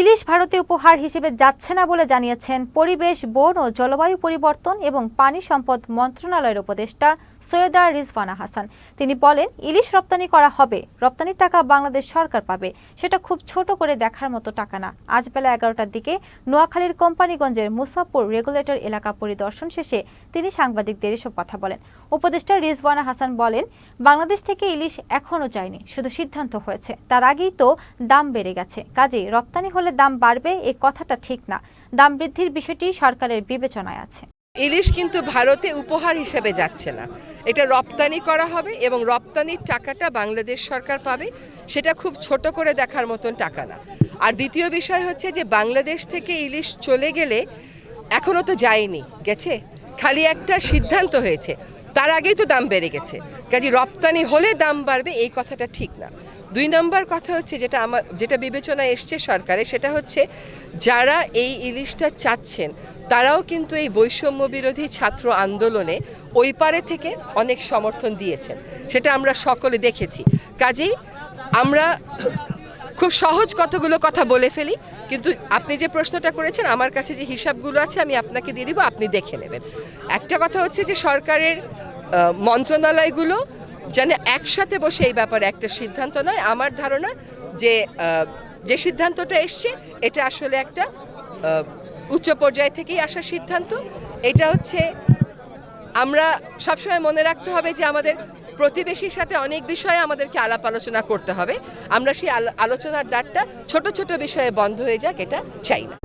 ইলিশ ভারতে উপহার হিসেবে যাচ্ছে না বলে জানিয়েছেন পরিবেশ, বন ও জলবায়ু পরিবর্তন এবং পানি সম্পদ মন্ত্রণালয়ের উপদেষ্টা সৈয়দা রিজওয়ানা হাসান। তিনি বলেন, ইলিশ রপ্তানি করা হবে, রপ্তানির টাকা বাংলাদেশ সরকার পাবে। সেটা খুব ছোট করে দেখার মতো টাকা না। আজ বেলা এগারোটার দিকে নোয়াখালীর কোম্পানিগঞ্জের মুসাপুর রেগুলেটর এলাকা পরিদর্শন শেষে তিনি সাংবাদিকদের এসব কথা বলেন। উপদেষ্টা রিজওয়ানা হাসান বলেন, বাংলাদেশ থেকে ইলিশ এখনও যায়নি, শুধু সিদ্ধান্ত হয়েছে। তার আগেই তো দাম বেড়ে গেছে। কাজেই রপ্তানি হলে দাম বাড়বে এই কথাটা ঠিক না। দাম বৃদ্ধির বিষয়টি সরকারের বিবেচনায় আছে। ইলিশ কিন্তু ভারতে উপহার হিসেবে যাচ্ছে না। এটা রপ্তানি করা হবে এবং রপ্তানির টাকাটা বাংলাদেশ সরকার পাবে, সেটা খুব ছোট করে দেখার মতন টাকা না। আর দ্বিতীয় বিষয় হচ্ছে যে, বাংলাদেশ থেকে ইলিশ চলে গেলে এখনও তো যায়নি, গেছে? খালি একটা সিদ্ধান্ত হয়েছে তার আগেই তো দাম বেড়ে গেছে। কাজে রপ্তানি হলে দাম বাড়বে, এই কথাটা ঠিক না। দুই নম্বর কথা হচ্ছে যেটা আমার, যেটা বিবেচনায় এসছে সরকারে সেটা হচ্ছে যারা এই ইলিশটা চাচ্ছেন, তারাও কিন্তু এই বৈষম্য বিরোধী ছাত্র আন্দোলনে ওই পারে থেকে অনেক সমর্থন দিয়েছেন। সেটা আমরা সকলে দেখেছি। কাজেই আমরা খুব সহজ কতগুলো কথা বলে ফেলি, কিন্তু আপনি যে প্রশ্নটা করেছেন, আমার কাছে যে হিসাবগুলো আছে, আমি আপনাকে দিয়ে দিব, আপনি দেখে নেবেন। একটা কথা হচ্ছে যে সরকারের মন্ত্রণালয়গুলো যেন একসাথে বসে এই ব্যাপারে একটা সিদ্ধান্ত নয়। আমার ধারণা যে যে সিদ্ধান্তটা এসছে, এটা আসলে একটা উচ্চ পর্যায় থেকেই আসা সিদ্ধান্ত। এটা হচ্ছে, আমরা সবসময় মনে রাখতে হবে যে, আমাদের প্রতিবেশীর সাথে অনেক বিষয়ে আমাদেরকে আলাপ আলোচনা করতে হবে। আমরা সেই আলো- আলোচনার দ্বারটা ছোট ছোট বিষয়ে বন্ধ হয়ে যাক, এটা চাই না।